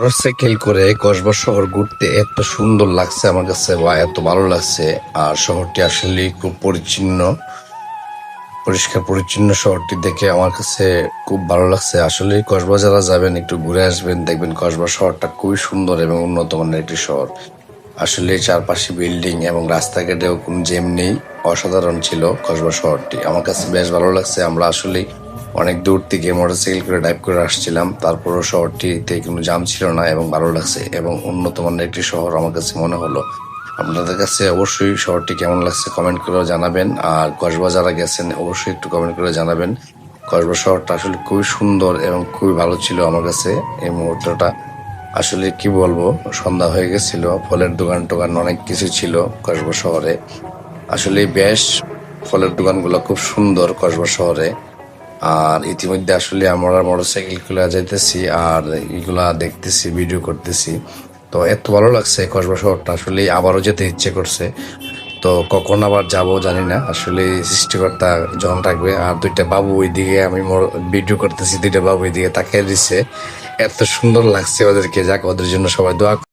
Motorcycle করে কসবা শহর ঘুরতে এত সুন্দর লাগছে আমার কাছে বা এত ভালো লাগছে। আর শহরটি আসলে খুব পরিচ্ছন্ন, পরিষ্কার পরিচ্ছন্ন শহরটি দেখে আমার কাছে খুব ভালো লাগছে। আসলে কসবা যারা যাবেন একটু ঘুরে আসবেন, দেখবেন কসবা শহরটা খুবই সুন্দর এবং উন্নত মানের একটি শহর। আসলে চারপাশে বিল্ডিং এবং রাস্তাঘাটেও কোনো জেম নেই, অসাধারণ ছিল কসবা শহরটি। আমার কাছে বেশ ভালো লাগছে, আমরা আসলে অনেক দূর থেকে মোটরসাইকেল করে ড্রাইভ করে আসছিলাম, তারপরও শহরটিতে কোনো জাম ছিল না এবং ভালো লাগছে এবং উন্নত মানের একটি শহর আমার কাছে মনে হলো। আপনাদের কাছে অবশ্যই শহরটি কেমন লাগছে কমেন্ট করে জানাবেন, আর কসবা যারা গেছেন অবশ্যই একটু কমেন্ট করে জানাবেন। কসবা শহরটা আসলে খুবই সুন্দর এবং খুবই ভালো ছিল আমার কাছে, এই মুহূর্তটা। আসলে কি বলব, সন্ধ্যা হয়ে গেছিল, ফলের দোকান টোকান অনেক কিছু ছিল কসবা শহরে। আসলে বেশ, ফলের দোকানগুলো খুব সুন্দর কসবা শহরে। আর ইতিমধ্যে আসলে আমরা মোটরসাইকেল খুলে যাইতেছি আর এগুলা দেখতেছি ভিডিও করতেছি। তো এত ভালো লাগছে কসবা শহরটা, আসলে আবারও যেতে ইচ্ছে করছে। তো কখন আবার যাব জানি না, আসলে সৃষ্টিকর্তা যখন থাকবে আর দুইটা বাবু ওইদিকে আমি ভিডিও করতেছি, দুইটা বাবু ওইদিকে তাকিয়ে দিচ্ছে এত সুন্দর লাগছে ওদেরকে। যাক ওদের জন্য সবাই দোয়া